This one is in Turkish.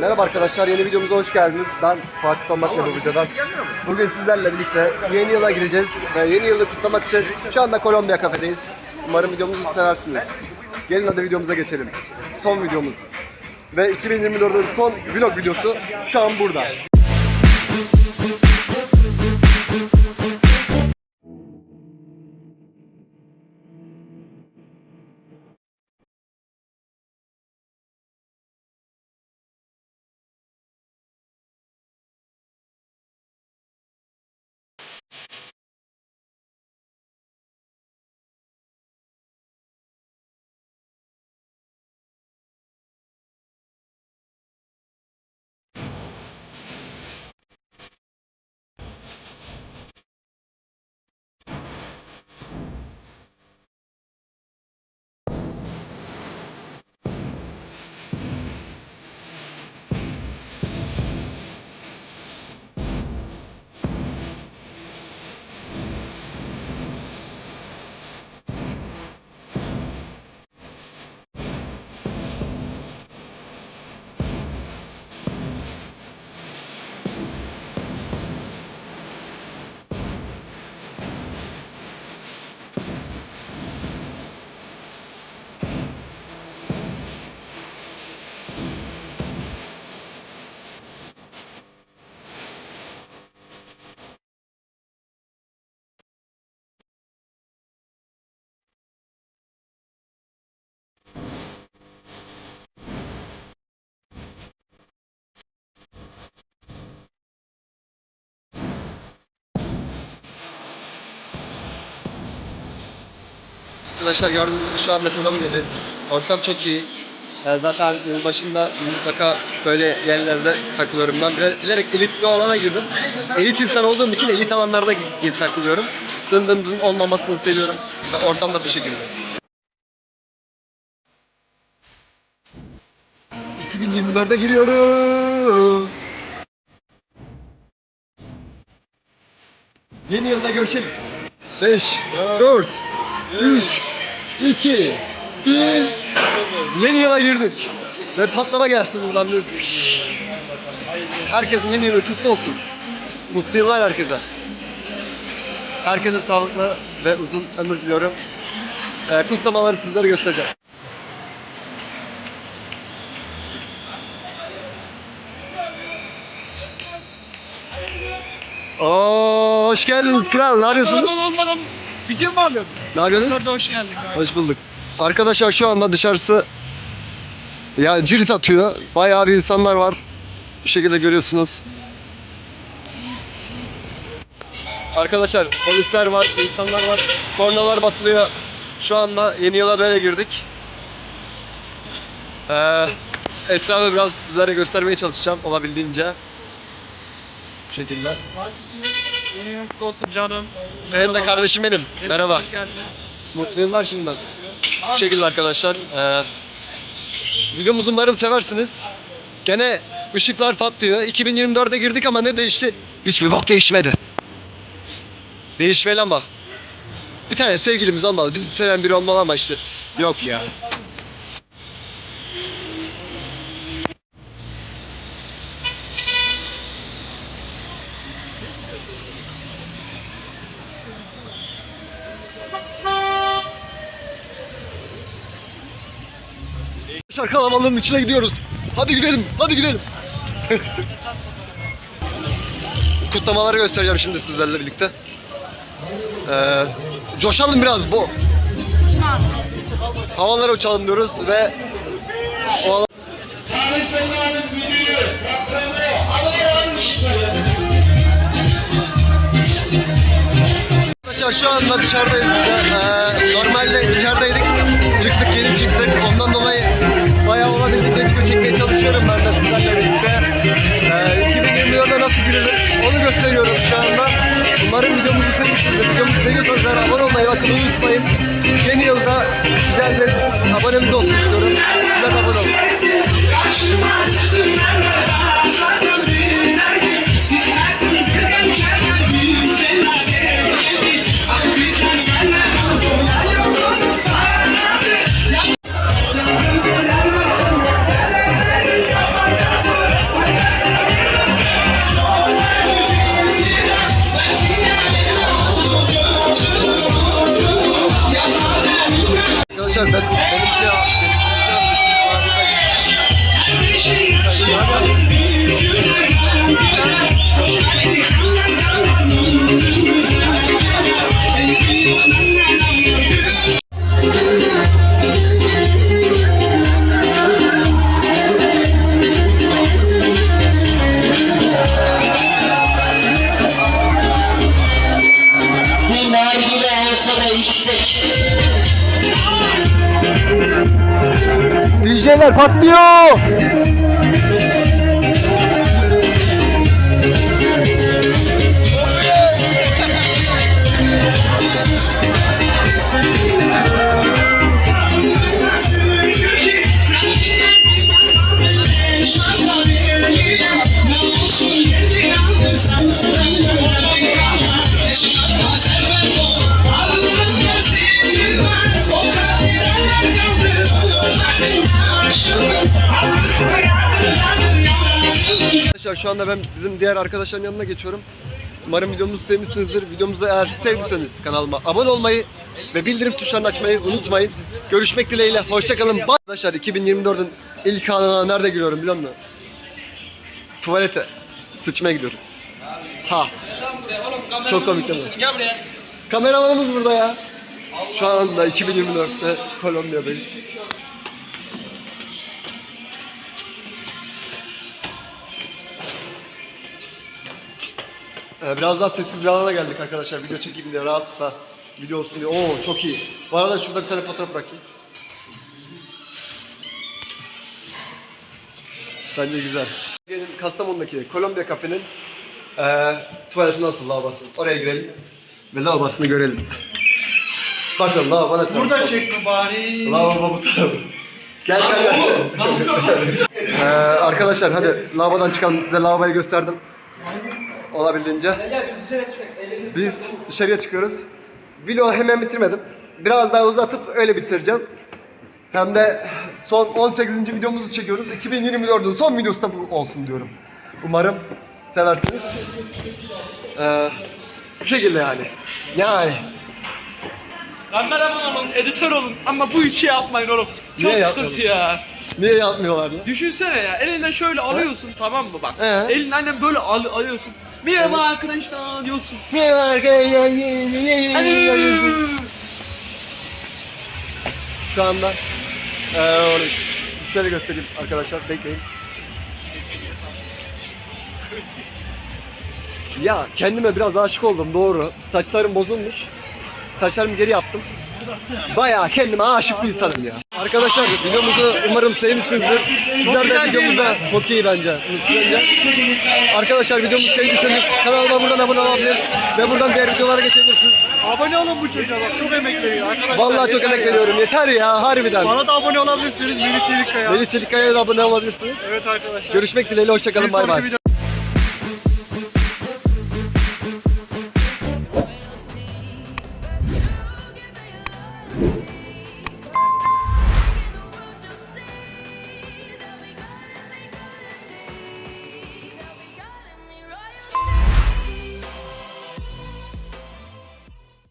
Merhaba arkadaşlar, yeni videomuza hoş geldiniz. Ben Fatih Tombak'la bu videodan. Bugün sizlerle birlikte yeni yıla gireceğiz ve yeni yılı kutlamak için şu anda Kolombiya kafedeyiz. Umarım videomuzu seversiniz. Gelin hadi videomuza geçelim. Son videomuz. Ve 2024'ün son vlog videosu şu an burada. Arkadaşlar gördüğünüz şu anda Kolombiya'dayız. Ortam çok iyi. Yani zaten yıl mutlaka böyle yerlerde takılıyorum ben. Biraz bilerek elit bir alana girdim. Elit insan olduğum için elit alanlarda takılıyorum. Dın dın dın olmamasını seviyorum. Ve ortam da bu şekilde. 2024'e giriyoruz. Yeni yılda görüşelim. 5, 4, 3, 2, 1. Yeni yıla girdik. Ve patlama gelsin buradan bir. Herkesin yeni yılı kutlu olsun. Mutlu yıllar herkese. Herkese sağlıklı ve uzun ömür diliyorum. Ee, kutlamaları sizlere göstereceğim. Oo, hoş geldiniz kral. Ne yapıyorsunuz? Video mu alıyordun? Ne yapıyorsunuz? Orada hoş geldin. Hoş bulduk. Arkadaşlar şu anda dışarısı yani cirit atıyor. Bayağı bir insanlar var. Bu şekilde görüyorsunuz. Arkadaşlar polisler var, insanlar var. Kornalar basılıyor. Şu anda yeni yıla böyle girdik. Ee, etrafı biraz sizlere göstermeye çalışacağım olabildiğince. Bu şekilde. Yeni olsun canım. Senin de kardeşim benim. Merhaba. Mutlu yıllar şimdiden. Bu şekilde arkadaşlar. Ee, videomuzu umarım seversiniz. Gene ışıklar patlıyor. 2024'e girdik ama ne değişti? Hiçbir bok değişmedi. Değişmeli ama. Bir tane sevgilimiz olmalı. Bizi seven biri olmalı ama işte. Yok ya. Arkadaşlar kalabalığın içine gidiyoruz. Hadi gidelim, hadi gidelim. Kutlamaları göstereceğim şimdi sizlerle birlikte. Ee, coşalım biraz bu. Havalara uçalım diyoruz ve Arkadaşlar şu anda dışarıdayız biz. Ee, normalde içerideydik. Gösteriyorum şu anda. Umarım videomuzu sevmişsinizdir. Videomuzu seviyorsanız abone olmayı bakın unutmayın. Yeni yılda güzel bir abonemiz olsun istiyorum. DJ'ler patlıyor. Arkadaşlar şu anda ben bizim diğer arkadaşların yanına geçiyorum. Umarım videomuzu sevmişsinizdir. Videomuzu eğer sevdiyseniz kanalıma abone olmayı ve bildirim tuşlarını açmayı unutmayın. Görüşmek dileğiyle. Hoşçakalın. Bye. Arkadaşlar 2024'ün ilk anına nerede giriyorum biliyor musun? Tuvalete. Sıçmaya gidiyorum. Ha. Çok komik değil mi? Gel buraya. Kameramanımız burada ya. Şu anda 2024'te Kolombiya'dayız. Biraz daha sessiz bir alana geldik arkadaşlar. Video çekeyim diye rahatlıkla video olsun diye. Oo çok iyi. Bu arada şurada bir tane fotoğraf bırakayım. Bence güzel. Kastamonu'daki Kolombiya kafenin eee tuvaleti nasıl lavabası? Oraya girelim ve lavabasını görelim. Bakın lavabo ne? Burada çekme bari. Lavabo bu tarafı. Gel gel gel. Eee, arkadaşlar hadi lavabodan çıkalım. Size lavaboyu gösterdim. Olabildiğince. Biz dışarıya çıkıyoruz. Vlogu hemen bitirmedim. Biraz daha uzatıp öyle bitireceğim. Hem de son 18. videomuzu çekiyoruz. 2024'ün son videosu da bu olsun diyorum. Umarım seversiniz. Ee, bu şekilde yani. Yani. Kameraman olun, editör olun ama bu işi yapmayın oğlum. Çok Niye sıkıntı yapmayalım? ya. Niye yapmıyorlar ya? Düşünsene ya, elinden şöyle alıyorsun tamam mı bak. He. Elinden aynen böyle al, alıyorsun. Merhaba arkadaşlar diyorsun. Şu anda ee, şöyle göstereyim arkadaşlar bekleyin. Ya kendime biraz aşık oldum doğru. Saçlarım bozulmuş. Saçlarımı geri yaptım. Bayağı kendime aşık bir insanım ya. Arkadaşlar videomuzu umarım sevmişsinizdir. Sizler de videomuza çok iyi bence. Arkadaşlar videomuzu sevdiyseniz kanalıma buradan abone olabilir ve buradan diğer videolara geçebilirsiniz. Abone olun bu çocuğa bak çok emek veriyor arkadaşlar. Vallahi çok emek ya. veriyorum. Yeter ya harbiden. Bana da abone olabilirsiniz Melih Çelikkaya. Melih Çelikkaya'ya da abone olabilirsiniz. Evet arkadaşlar. Görüşmek dileğiyle hoşçakalın bay bay.